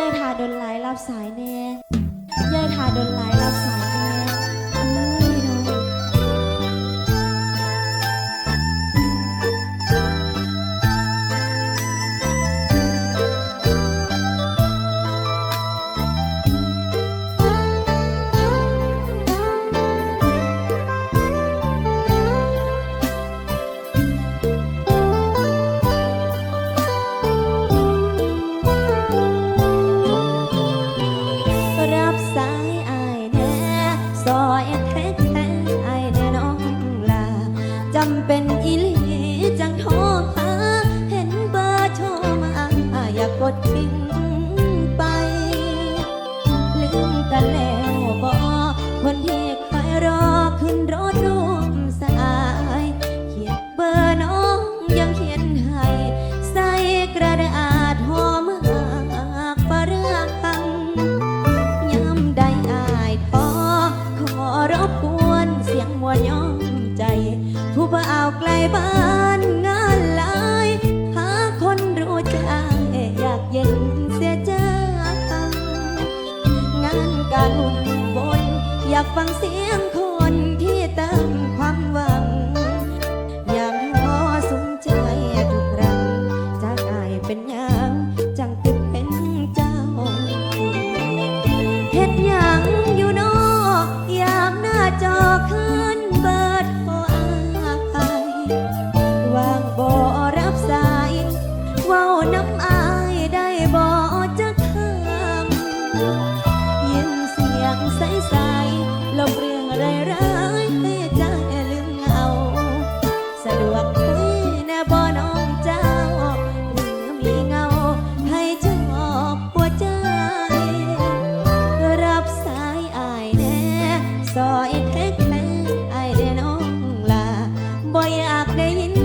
ยายทาดนไลายรับสายแน่ยายทาดนไลายรับสาย ดทิ้งไป ลืมกันแล้วบอคนที่คอยรอขึ้นรถร่วมสายเขียนเบอร์น้องยังเขียนให้ใส่กระดาษหอมหากฝรั่งย้ำได้อายทอขอรบกวนเสียงมวนย้อมใจ ผู้บ่าวไกลบ้าน ฟังเสียงคนที่เติมความหวัง ยากท้อสุมใจทุกครั้งจากอายเป็นหยังจังติดเป็นเจ้าเฮ็ดหยังอยู่นอกยากหน้าจอขึ้นเบิดโทรอายวางบ่รับสายเว้าน้ำอาย เรื่องร้ายๆให้ใจลืมเงา สะดวกคุยแน่บ่น้องเจ้าหรือมีเงา ให้จอบหัวใจ รับสายอายแน่ซอยแค่แค่อายได้น้องลาบ่อยากได้ยิน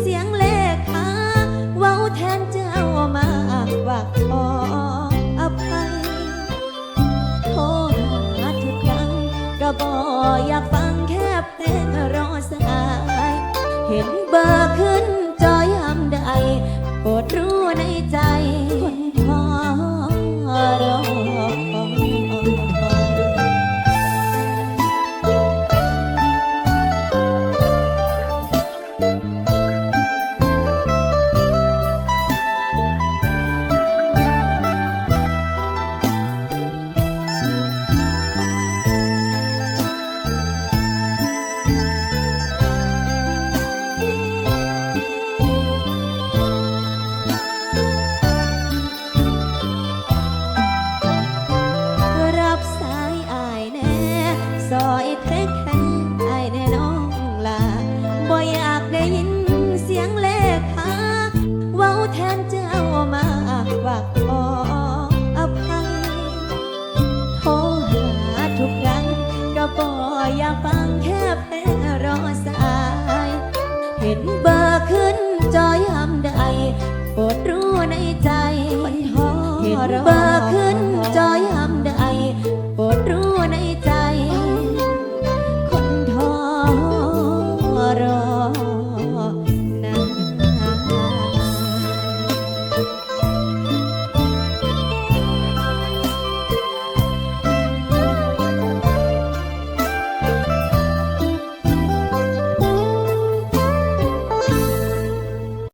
เสียงเลขาเว้าแทนเจ้ามากว่าขออ บออยากฟังแค่เพลงรอสาย เห็นเบอร์ขึ้นจอยามใดโปรดรู้ในใจ ซอยแท้แท้อายแน่น้องลาบ่อยากได้ยินเสียงเลขาเว้าแทนเจ้ามากว่าขออภัยโทรหาทุกครั้งก็บอกอยากฟังแค่เพลงรอสาย เห็นเบอ